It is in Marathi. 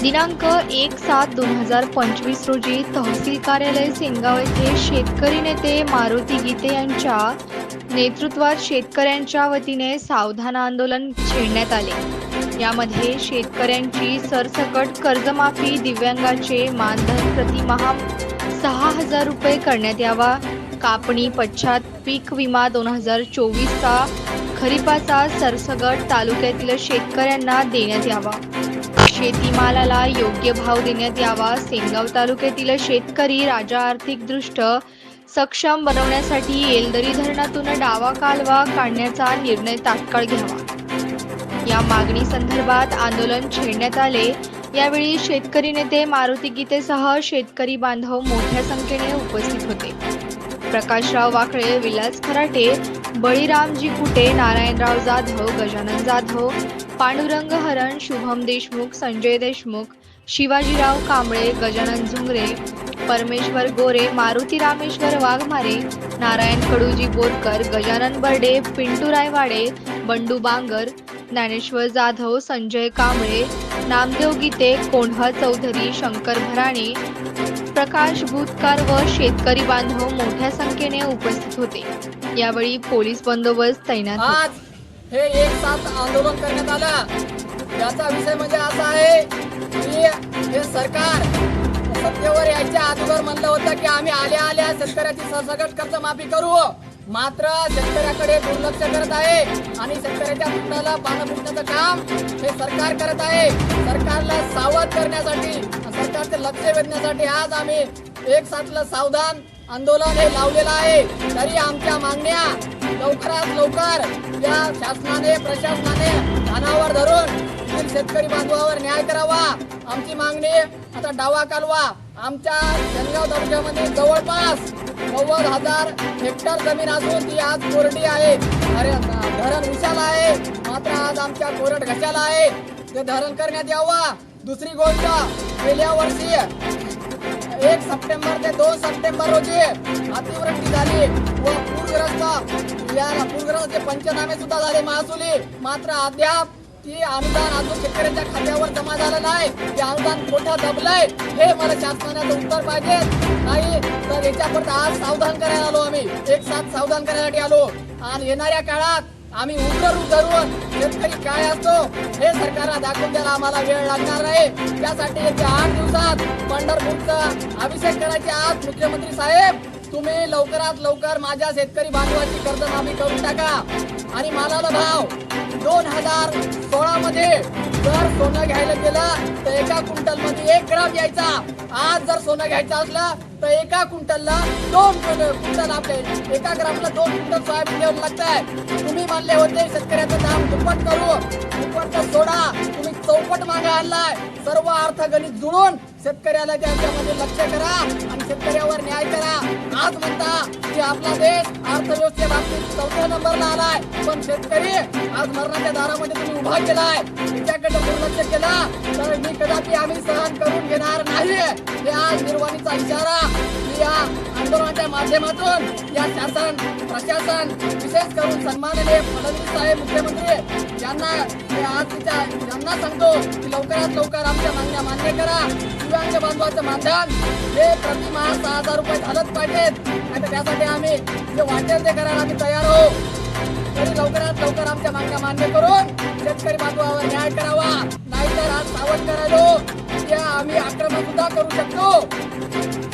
दिनांक एक सात दोन हजार पंचवीस रोजी तहसील कार्यालय सेनगाव येथे शेतकरी नेते मारुती गीते यांच्या नेतृत्वात शेतकऱ्यांच्या वतीने सावधान आंदोलन छेडण्यात आले. यामध्ये शेतकऱ्यांची सरसकट कर्जमाफी दिव्यांगाचे मानधन प्रतिमहा सहा हजार रुपये करण्यात यावा. कापणी पश्चात पीक विमा दोन हजार चोवीसचा खरीपाचा सरसगट तालुक्यातील शेतकऱ्यांना देण्यात यावा. शेतीमालाला योग्य भाव देण्यात यावा. सेनगाव तालुक्यातील शेतकरी राजा आर्थिकदृष्ट सक्षम बनवण्यासाठी येलदरी धरणातून डावा कालवा काढण्याचा निर्णय तात्काळ घ्यावा. या मागणी संदर्भात आंदोलन छेडण्यात आले. यावेळी शेतकरी नेते मारुती गीतेसह शेतकरी बांधव मोठ्या संख्येने उपस्थित होते. प्रकाशराव वाकळे विलास खराटे बळीरामजी कुटे नारायणराव जाधव गजानन जाधव पांडुरंग हरण शुभम देशमुख संजय देशमुख शिवाजीराव कांबळे गजानन झुंगरे परमेश्वर गोरे मारुती रामेश्वर वाघमारे नारायण कडूजी बोरकर गजानन बर्डे पिंटू रायवाडे बंडू बांगर ज्ञानेश्वर जाधव संजय कांबळे नामदेव गीते कोंढा चौधरी शंकर भराणे प्रकाश भूतकार व शेतकरी बांधव मोठ्या संख्येने उपस्थित होते. यावेळी पोलीस बंदोबस्त तैनात आज हे एक साथ आंदोलन करण्यात आलं. याचा विषय म्हणजे असा आहे की हे सरकार सत्तेवर यायच्या अगोदर म्हणलं होतं की आम्ही आल्या आल्या शेतकऱ्याची सरसकट कर्ज माफी करू. मात्र शेतकऱ्याकडे दुर्लक्ष करत आहे आणि शेतकऱ्याच्या तोंडाला पानं फुटण्याचं काम हे सरकार करत आहे. सरकारला सावध करण्यासाठी सरकारचे लक्ष वेधण्यासाठी आज आम्ही एक साथलं सावधान आंदोलन हे लावलेलं आहे. तरी आमच्या मागण्या लवकरात लवकर या शासनाने प्रशासनाने कानावर धरून शेतकरी बांधवावर न्याय करावा. आमची मागणी आता डावा कालवा आमच्या जळगाव तालुक्यामध्ये जवळपास नव्वद हजार हेक्टर जमीन असून ती आज कोरडी आहे. अरे धरण विशाल आहे. मात्र आज आमच्या कोरड घशाला आहे. ते धरण करण्यात यावा. दुसरी गोष्ट गेल्या वर्षी एक सप्टेंबर ते दोन सप्टेंबर रोजी अतिवृष्टी झाली व पूरग्रस्त या पूरग्रस्ताचे पंचनामे सुद्धा झाले महसुली. मात्र अद्याप ती अनुदान अजून शेतकऱ्याच्या खात्यावर जमा झालं नाही. ते अनुदान मोठा दबलंय. हे मला शासनाचं उत्तर पाहिजे. नाही तर याच्यापर्यंत आज सावधान करायला आलो आम्ही. एक साथ सावधान करण्यासाठी आलो. आणि येणाऱ्या काळात आम्ही उतर उतरून धरून शेतकरी काय असतो हे सरकारला दाखवून द्यायला आम्हाला वेळ लागणार आहे त्यासाठी येत्या आठ दिवसात पंढरपूरचा अभिषेक करायचे आज मुख्यमंत्री साहेब. तुम्ही लवकरात लवकर माझ्या शेतकरी बांधवाची कर्जमाफी करून टाका. आणि मालाला भाव. दोन हजार सोळा मध्ये जर सोनं घ्यायला गेलं तर एका क्विंटलमध्ये एक ग्राम यायचा. आज जर सोनं घ्यायचं असलं तर एका क्विंटलला दोन क्विंटल आपले एका ग्रामला दोन क्विंटल सोयाबीन द्यावं आहे तुम्ही मानले होते शेतकऱ्याचं दाम दुप्पट करू. दुप्पट सोडा. तुम्ही चौपट मागे आणलाय. सर्व अर्थगणित जुळून शेतकऱ्याला त्यांच्यामध्ये लक्ष करा आणि शेतकऱ्यावर न्याय करा. आज म्हणता की आपला देश अर्थव्यवस्थे बाबतीत चौथ्या नंबरला आलाय. पण शेतकरी आज मरणाच्या दारामध्ये तुम्ही उभा केलाय. त्याच्याकडे दुर्लक्ष केला तर मी कदापि आम्ही सहन करून घेणार नाही हे आज निर्वाणीचा इशारा. या आंदोलनाच्या माध्यमातून या शासन प्रशासन विशेष करून सन्माननीय फडणवीस साहेब मुख्यमंत्री यांना आज तिच्या यांना सांगतो की लवकरात लवकर आमच्या मागण्या मान्य करा. दिव्यांग बांधवाचं मानधन हे प्रतिमाह सहा हजार रुपये झालंच पाहिजेत. आणि त्यासाठी आम्ही जे वाटेल ते करायला आम्ही तयार आहोत. तरी लवकरात लवकर आमच्या मागण्या मान्य करून शेतकरी बांधवावर न्याय करावा. नाहीतर आज सावध करायलो त्या आम्ही आक्रमण सुद्धा करू शकतो.